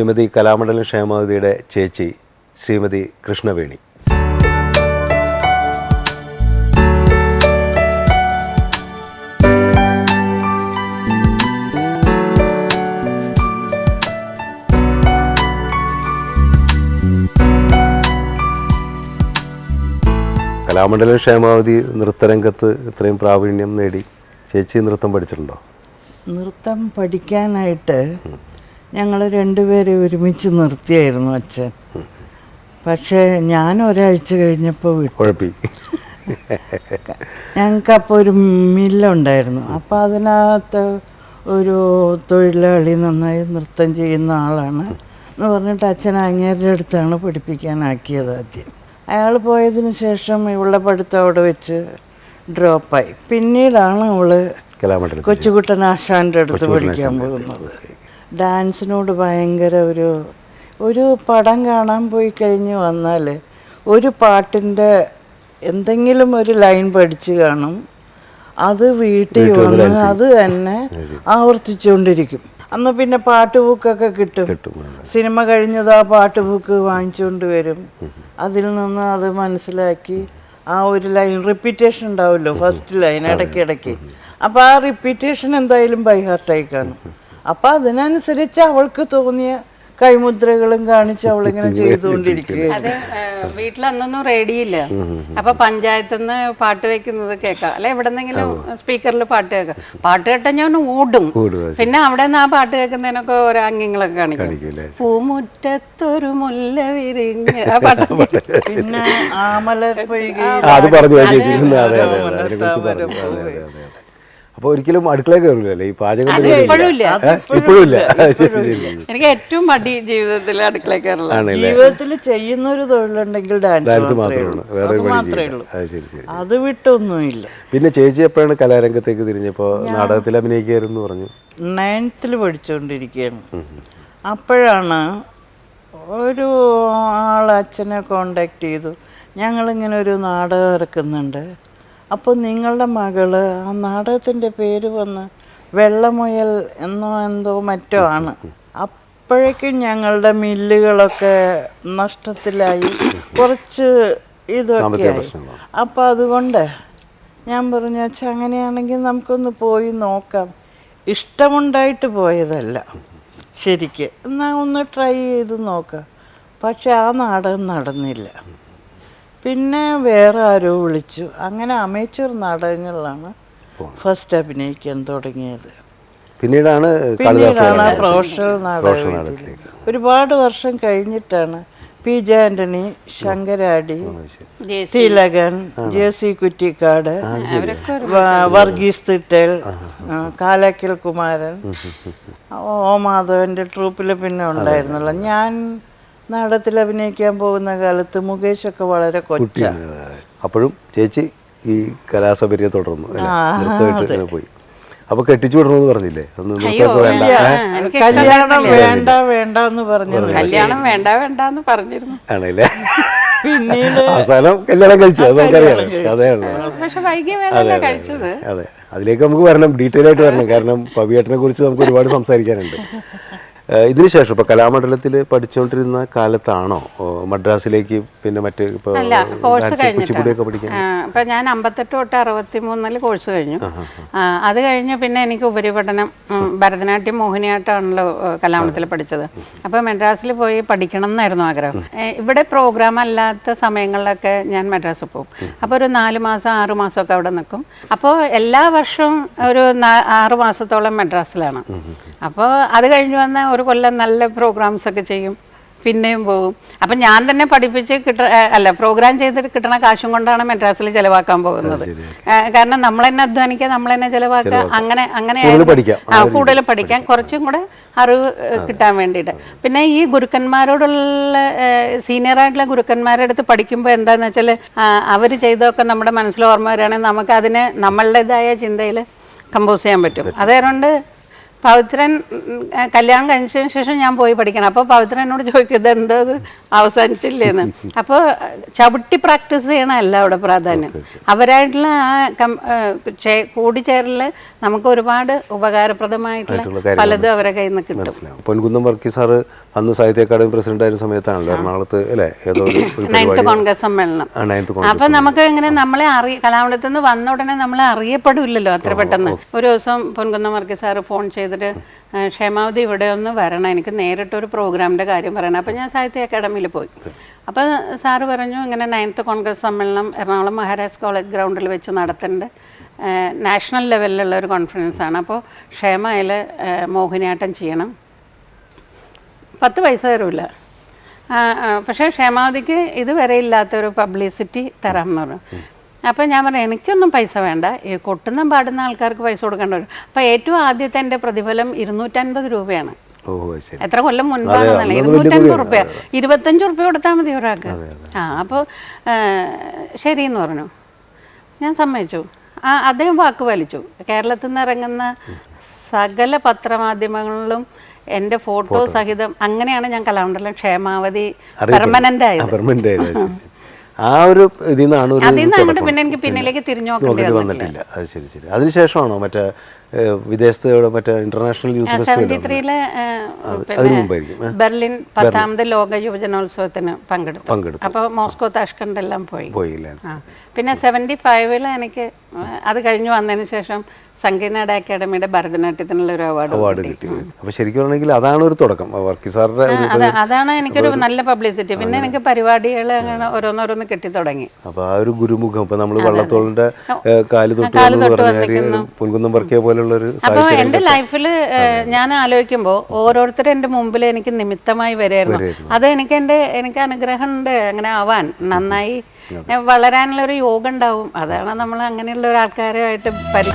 ശ്രീമതി കലാമണ്ഡലം ക്ഷേമാവതിയുടെ ചേച്ചി ശ്രീമതി കൃഷ്ണവേണി. കലാമണ്ഡലം ക്ഷേമാവതി നൃത്തരംഗത്ത് ഇത്രയും പ്രാവീണ്യം നേടി ചേച്ചി നൃത്തം പഠിച്ചിട്ടുണ്ടോ? നൃത്തം പഠിക്കാനായിട്ട് ഞങ്ങൾ രണ്ടുപേരെ ഒരുമിച്ച് നിർത്തിയായിരുന്നു അച്ഛൻ. പക്ഷേ ഞാൻ ഒരാഴ്ച കഴിഞ്ഞപ്പോൾ വിട്ടു. ഞങ്ങൾക്കപ്പോൾ ഞങ്ങൾക്ക് അപ്പോൾ ഒരു മില്ലുണ്ടായിരുന്നു. അപ്പോൾ അതിനകത്ത് ഒരു തൊഴിലാളി നന്നായി നൃത്തം ചെയ്യുന്ന ആളാണ് എന്ന് പറഞ്ഞിട്ട് അച്ഛൻ അങ്ങേരുടെ അടുത്താണ് പഠിപ്പിക്കാനാക്കിയത് ആദ്യം. അയാൾ പോയതിന് ശേഷം ഇവളുടെ പഠിത്തം അവിടെ വെച്ച് ഡ്രോപ്പായി. പിന്നീടാണ് അവൾ കൊച്ചുകുട്ടൻ ആശാന്റെ അടുത്ത് പഠിക്കാൻ പോകുന്നത്. ഡാൻസിനോട് ഭയങ്കര ഒരു ഒരു പടം കാണാൻ പോയി കഴിഞ്ഞ് വന്നാൽ ഒരു പാട്ടിന്റെ എന്തെങ്കിലും ഒരു ലൈൻ പഠിച്ച് കാണും. അത് വീട്ടിൽ വന്ന് അത് തന്നെ ആവർത്തിച്ചുകൊണ്ടിരിക്കും. അന്ന് പിന്നെ പാട്ട് ബുക്കൊക്കെ കിട്ടും സിനിമ കഴിഞ്ഞത് ആ പാട്ട് ബുക്ക് വാങ്ങിച്ചുകൊണ്ട് വരും. അതിൽ നിന്ന് അത് മനസ്സിലാക്കി ആ ഒരു ലൈൻ റിപ്പീറ്റേഷൻ ഉണ്ടാവുമല്ലോ ഫസ്റ്റ് ലൈൻ ഇടയ്ക്കിടയ്ക്ക്. അപ്പോൾ ആ റിപ്പീറ്റേഷൻ എന്തായാലും ബൈ ഹാർട്ടായി കാണും. അപ്പോൾ അതിനനുസരിച്ച് അവൾക്ക് തോന്നിയ കൈമുദ്രകളും കാണിച്ച് അവളിങ്ങനെ ചെയ്തുകൊണ്ടിരിക്കുകയാണ് വീട്ടിൽ അന്നൊന്നും റേഡിയോ ഇല്ല അപ്പൊ പഞ്ചായത്തിൽ നിന്ന് പാട്ട് വെക്കുന്നത് കേൾക്കാം. അല്ലെ എവിടെന്നെങ്കിലും സ്പീക്കറിൽ പാട്ട് കേൾക്കാം. പാട്ട് കേട്ടാൽ ഞാൻ ഓടും. ഓടും, പിന്നെ അവിടെ നിന്ന് ആ പാട്ട് കേൾക്കുന്നതിനൊക്കെ ഓരോ അംഗങ്ങളൊക്കെ കാണിക്കും. പൂമുറ്റത്തൊരു മുല്ല വിരിഞ്ഞ്. ആ പാട്ട് പിന്നെ ആമല അത് പറഞ്ഞു അപ്പോൾ ഒരിക്കലും അടുക്കളയിൽ കയറില്ലല്ലേ ഈ പാചകം ഇപ്പോഴും ഇല്ല. ഇപ്പോഴും ശരി ശരി എനിക്ക് ഏറ്റവും മടി ജീവിതത്തിൽ അടുക്കള കയറില്ല ജീവിതത്തിൽ ചെയ്യുന്ന ഒരു തൊഴിലുണ്ടെങ്കിൽ ഡാൻസ് ഡാൻസ് മാത്രമേ മാത്രമാണ് ഉള്ളൂ. വേറെ അത് വിട്ടൊന്നുമില്ല. പിന്നെ ചേച്ചി എപ്പോഴാണ് കലാരംഗത്തേക്ക് തിരിഞ്ഞപ്പോ നാടകത്തിൽ അഭിനയിക്കായിരുന്നു പറഞ്ഞു? നയൻത്തിൽ പഠിച്ചുകൊണ്ടിരിക്കുകയാണ് അപ്പോഴാണ് ഒരു ആൾ അച്ഛനെ കോണ്ടാക്ട് ചെയ്തു. ഞങ്ങളിങ്ങനെ ഒരു നാടകം ഇറക്കുന്നുണ്ട്. അപ്പോൾ നിങ്ങളുടെ മകൾ ആ നാടകത്തിന്റെ പേര് വന്ന് വെള്ളമുയൽ എന്നോ എന്തോ മറ്റോ ആണ്. അപ്പോഴേക്കും ഞങ്ങളുടെ മില്ലുകളൊക്കെ നഷ്ടത്തിലായി. കുറച്ച് ഇതൊക്കെ അപ്പം അപ്പോൾ അതുകൊണ്ട് ഞാൻ പറഞ്ഞു വെച്ചാൽ അങ്ങനെയാണെങ്കിൽ നമുക്കൊന്ന് പോയി നോക്കാം. ഇഷ്ടമുണ്ടായിട്ട് പോയതല്ല. ശരിക്ക്. എന്നാൽ ഒന്ന് ട്രൈ ചെയ്ത് നോക്കാം. പക്ഷെ ആ നാടകം നടന്നില്ല. പിന്നെ വേറെ ആരോ വിളിച്ചു. അങ്ങനെ അമേച്ചർ നാടകങ്ങളിലാണ് ഫസ്റ്റ് അഭിനയിക്കാൻ തുടങ്ങിയത്. പിന്നീടാണ് പിന്നീടാണ് പ്രൊഫഷണൽ നാടകം. ഒരുപാട് വർഷം കഴിഞ്ഞിട്ടാണ് P J Antony Sankaradi Thilakan J C Kuttikkad Varghese തിട്ടൽ കാലാക്കൽ കുമാരൻ. ഓ മാധവന്റെ ട്രൂപ്പിൽ പിന്നെ ഉണ്ടായിരുന്നല്ലോ. ഞാൻ നാടകത്തിൽ അഭിനയിക്കാൻ പോകുന്ന കാലത്ത് മുകേഷൊക്കെ വളരെ കൊച്ച. അപ്പോഴും ചേച്ചി ഈ കലാസപര്യ തുടർന്നു? നൃത്തമായിട്ട് പോയി. അപ്പൊ കെട്ടിച്ചു വിടണമെന്ന് പറഞ്ഞില്ലേ? അന്ന് നൃത്തമൊക്കെ വേണ്ട. കല്യാണം വേണ്ട വേണ്ട എന്ന് പറഞ്ഞു കല്യാണം വേണ്ട വേണ്ട എന്ന് പറഞ്ഞിരുന്നു. ആണല്ലേ? പിന്നീട് അവസാനം കല്യാണം കഴിച്ചു. അത് നമുക്കറിയാം കഴിച്ചത്? അതെ. അതിലേക്ക് നമുക്ക് വരണം. ഡീറ്റെയിൽ ആയിട്ട് വരണം. കാരണം പവിയേട്ടനെ കുറിച്ച് നമുക്ക് ഒരുപാട് സംസാരിക്കാനുണ്ട്. ഏഹ് ഇതിന് ശേഷം ഇപ്പൊ കലാമണ്ഡലത്തിൽ പഠിച്ചുകൊണ്ടിരുന്ന കാലത്താണോ? മദ്രാസിലേക്ക് പിന്നെ മറ്റ് ഇപ്പൊ അല്ല കോഴ്സ് ഡാൻസ് കുച്ചിപ്പുടിയൊക്കെ പഠിക്കാൻ? ഇപ്പം ഞാൻ അമ്പത്തെട്ട് തൊട്ട് അറുപത്തി മൂന്നിൽ കോഴ്സ് കഴിഞ്ഞു. അത് കഴിഞ്ഞ് പിന്നെ എനിക്ക് ഉപരിപഠനം ഭരതനാട്യം മോഹിനിയാട്ടമാണല്ലോ കലാമണ്ഡലത്തിൽ പഠിച്ചത്. അപ്പോൾ മദ്രാസിൽ പോയി പഠിക്കണം എന്നായിരുന്നു ആഗ്രഹം. ഇവിടെ പ്രോഗ്രാം അല്ലാത്ത സമയങ്ങളിലൊക്കെ ഞാൻ മദ്രാസിൽ പോകും. അപ്പോൾ ഒരു നാല് മാസം ആറ് മാസമൊക്കെ അവിടെ നിൽക്കും. അപ്പോൾ എല്ലാ വർഷവും ഒരു ആറ് മാസത്തോളം മദ്രാസിലാണ്. അപ്പോൾ അത് കഴിഞ്ഞ് വന്ന ഒരു കൊല്ലം നല്ല പ്രോഗ്രാംസ് ഒക്കെ ചെയ്യും. പിന്നെയും പോകും. അപ്പം ഞാൻ തന്നെ പഠിപ്പിച്ച് കിട്ട അല്ല പ്രോഗ്രാം ചെയ്തിട്ട് കിട്ടണ കാശും കൊണ്ടാണ് മെഡ്രാസിൽ ചിലവാക്കാൻ പോകുന്നത്. കാരണം നമ്മൾ തന്നെ അധ്വാനിക്കുക നമ്മൾ തന്നെ ചിലവാക്കുക അങ്ങനെ അങ്ങനെ കൂടുതൽ പഠിക്കാം. കുറച്ചും കൂടെ അറിവ് കിട്ടാൻ വേണ്ടിയിട്ട്. പിന്നെ ഈ ഗുരുക്കന്മാരോടുള്ള സീനിയർ ആയിട്ടുള്ള ഗുരുക്കന്മാരുടെ അടുത്ത് പഠിക്കുമ്പോൾ എന്താന്ന് വെച്ചാൽ അവർ ചെയ്തതൊക്കെ നമ്മുടെ മനസ്സിൽ ഓർമ്മ വരികയാണെങ്കിൽ നമുക്ക് അതിനെ നമ്മളുടേതായ ചിന്തയിൽ കമ്പോസ് ചെയ്യാൻ പറ്റും. അതുകൊണ്ട് പവിത്രൻ കല്യാണം കഴിച്ചതിന് ശേഷം ഞാൻ പോയി പഠിക്കണം. അപ്പോൾ പവിത്രൻ എന്നോട് ചോദിക്കും ഇത് എന്താ അവസാനിച്ചില്ലേന്ന് അപ്പോൾ ചവിട്ടി പ്രാക്ടീസ് ചെയ്യണമല്ല അവിടെ പ്രാധാന്യം. അവരായിട്ടുള്ള ആ കം കൂടിച്ചേരൽ നമുക്ക് ഒരുപാട് ഉപകാരപ്രദമായിട്ടുള്ള പലതും അവരെ കയ്യിൽ നിന്ന് കിട്ടും. പൊൻകുന്നം വർക്കി സാർ അന്ന് സാഹിത്യ അക്കാദമി പ്രസിഡന്റ് ആയിരുന്ന സമയത്താണല്ലോ എറണാകുളത്ത് അല്ലേ? ഏതോ നയൻത്ത് കോൺഗ്രസ് സമ്മേളനം. അപ്പൊ നമുക്ക് ഇങ്ങനെ നമ്മളെ അറിയ കലാമണ്ഡലത്തിൽ നിന്ന് വന്ന ഉടനെ നമ്മളെ അറിയപ്പെടില്ലല്ലോ അത്ര പെട്ടെന്ന്. ഒരു ദിവസം പൊൻകുന്നം വർക്കി സാറ് ഫോൺ ചെയ്തിട്ട് "ആ, ക്ഷേമാവതി ഇവിടെ ഒന്ന് വരണം. എനിക്ക് നേരിട്ടൊരു പ്രോഗ്രാമിന്റെ കാര്യം പറയണം. അപ്പോൾ ഞാൻ സാഹിത്യ അക്കാദമിയിൽ പോയി. അപ്പോൾ സാറ് പറഞ്ഞു ഇങ്ങനെ നയൻത്ത് കോൺഗ്രസ് സമ്മേളനം എറണാകുളം മഹാരാജ് കോളേജ് ഗ്രൗണ്ടിൽ വെച്ച് നടത്തേണ്ട നാഷണൽ ലെവലിലുള്ള ഒരു കോൺഫറൻസ് ആണ്. അപ്പോൾ ക്ഷേമയിൽ മോഹിനിയാട്ടം ചെയ്യണം. പത്ത് പൈസ തരൂല. പക്ഷേ ക്ഷേമാവതിക്ക് ഇതുവരെ ഇല്ലാത്തൊരു പബ്ലിസിറ്റി തരാമെന്ന് പറഞ്ഞു. അപ്പം ഞാൻ പറഞ്ഞു എനിക്കൊന്നും പൈസ വേണ്ട. ഈ കൊട്ടുന്ന പാടുന്ന ആൾക്കാർക്ക് പൈസ കൊടുക്കേണ്ട വരും. അപ്പം ഏറ്റവും ആദ്യത്തെ എന്റെ പ്രതിഫലം ഇരുന്നൂറ്റൻപത് രൂപയാണ്. എത്ര കൊല്ലം മുൻപാണെന്നല്ല ഇരുന്നൂറ്റൻപത്. റുപ്യ. ഇരുപത്തഞ്ച് റുപ്യ കൊടുത്താൽ മതി ഒരാൾക്ക്. ആ അപ്പോൾ ശരിയെന്ന് പറഞ്ഞു. ഞാൻ സമ്മതിച്ചു. ആ അദ്ദേഹം വാക്ക് പാലിച്ചു കേരളത്തിൽ നിന്ന് ഇറങ്ങുന്ന സകല പത്രമാധ്യമങ്ങളിലും എന്റെ ഫോട്ടോ സഹിതം അങ്ങനെയാണ് ഞാൻ കലാമണ്ഡലം ക്ഷേമാവതി പെർമനന്റ് ആയത്. ആ ഒരു ഇതിൽ നിന്നാണ് ഒരു പിന്നെ എനിക്ക് പിന്നിലേക്ക് തിരിഞ്ഞു നോക്കേണ്ടി വന്നിട്ടില്ല. അത് ശരി ശരി. അതിനുശേഷമാണോ മറ്റേ ഏഹ്, വിദേശത്ത് മറ്റേ ഇന്റർനാഷണൽ യൂത്ത് ഫെസ്റ്റിവൽ അതിന് മുമ്പായിരിക്കും. ബെർലിൻ പത്താമത് ലോക യുവജനോത്സവത്തിന് പങ്കെടുത്തു. പങ്കെടുത്തു. അപ്പോൾ മോസ്കോ താഷ്കണ്ട് എല്ലാം പോയി. പോയില്ലേ. പിന്നെ സെവന്റി ഫൈവിൽ എനിക്ക് അത് കഴിഞ്ഞു വന്നതിന് ശേഷം സംഗീതനാട് അക്കാഡമിയുടെ ഭരതനാട്യത്തിനുള്ള ഒരു അവാർഡ് അവാർഡ് കിട്ടി. അപ്പൊ ശരിക്കും പറഞ്ഞെങ്കിൽ അതാണ് ഒരു തുടക്കം. വർക്കി സാറിന്റെ അതാണ് എനിക്കൊരു നല്ല പബ്ലിസിറ്റി പിന്നെ എനിക്ക് പരിപാടികൾ അങ്ങനെ ഓരോന്നോരോന്ന് കിട്ടി തുടങ്ങി അപ്പൊ ആ ഒരു ഗുരുമുഖം ഇപ്പൊ നമ്മൾ വള്ളത്തോളിന്റെ കാലു തൊട്ട് തൊട്ട് വർക്കിയ പോലുള്ള ഒരു അപ്പോൾ എന്റെ ലൈഫിൽ ഞാൻ ആലോചിക്കുമ്പോൾ ഓരോരുത്തരും എന്റെ മുമ്പിൽ എനിക്ക് നിമിത്തമായി വരായിരുന്നു. അത് എനിക്ക് എന്റെ എനിക്ക് അനുഗ്രഹം ഉണ്ട് അങ്ങനെ ആവാൻ നന്നായി വളരാനുള്ള ഒരു യോഗം ഉണ്ടാവും. അതാണ് നമ്മൾ അങ്ങനെയുള്ള ഒരാൾക്കാരുമായിട്ട് പരി